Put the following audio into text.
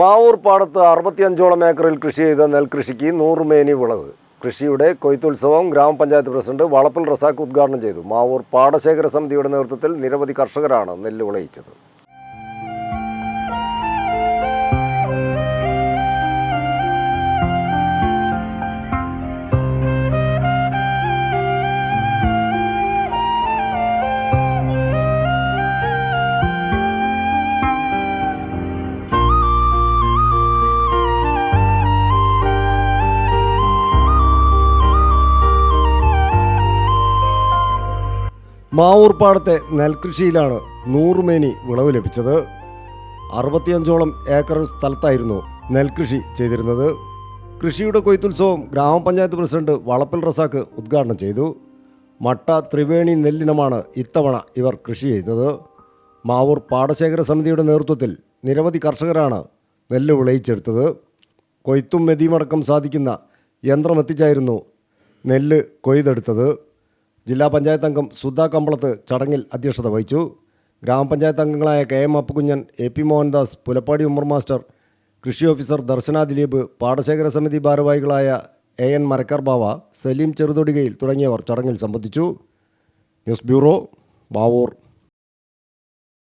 മാവൂർ പാടത്ത് അറുപത്തിയഞ്ചോളം ഏക്കറിൽ കൃഷി ചെയ്ത നെൽകൃഷിക്ക് നൂറ് മേനി വിളവ്. കൃഷിയുടെ കൊയ്ത്തുത്സവം ഗ്രാമപഞ്ചായത്ത് പ്രസിഡന്റ് വളപ്പിൽ റസാഖ് ഉദ്ഘാടനം ചെയ്തു. മാവൂർ പാടശേഖര സമിതിയുടെ നേതൃത്വത്തിൽ നിരവധി കർഷകരാണ് നെല്ല് വിളയിച്ചത്. മാവൂർ പാടത്തെ നെൽകൃഷിയിലാണ് നൂറുമേനി വിളവ് ലഭിച്ചത്. അറുപത്തിയഞ്ചോളം ഏക്കർ സ്ഥലത്തായിരുന്നു നെൽകൃഷി ചെയ്തിരുന്നത്. കൃഷിയുടെ കൊയ്ത്തുത്സവം ഗ്രാമപഞ്ചായത്ത് പ്രസിഡന്റ് വളപ്പിൽ റസാക്ക് ഉദ്ഘാടനം ചെയ്തു. മട്ട ത്രിവേണി നെല്ലിനമാണ് ഇത്തവണ ഇവർ കൃഷി ചെയ്തത്. മാവൂർ പാടശേഖര സമിതിയുടെ നേതൃത്വത്തിൽ നിരവധി കർഷകരാണ് നെല്ല് വിളയിച്ചെടുത്തത്. കൊയ്ത്തും മെതിയുമടക്കം സാധിക്കുന്ന യന്ത്രമെത്തിച്ചായിരുന്നു നെല്ല് കൊയ്തെടുത്തത്. ജില്ലാ പഞ്ചായത്ത് അംഗം സുധാ കമ്പളത്ത് ചടങ്ങിൽ അധ്യക്ഷത വഹിച്ചു. ഗ്രാമപഞ്ചായത്ത് അംഗങ്ങളായ K M Appukunjan A P Mohandas Pulappadi Ummer master കൃഷി ഓഫീസർ ദർശന ദിലീപ് പാടശേഖര സമിതി ഭാരവാഹികളായ എ എൻ മരക്കാർ ബാവ സലീം ചെറുതൊടികയിൽ തുടങ്ങിയവർ ചടങ്ങിൽ സംബന്ധിച്ചു. News bureau Mavoor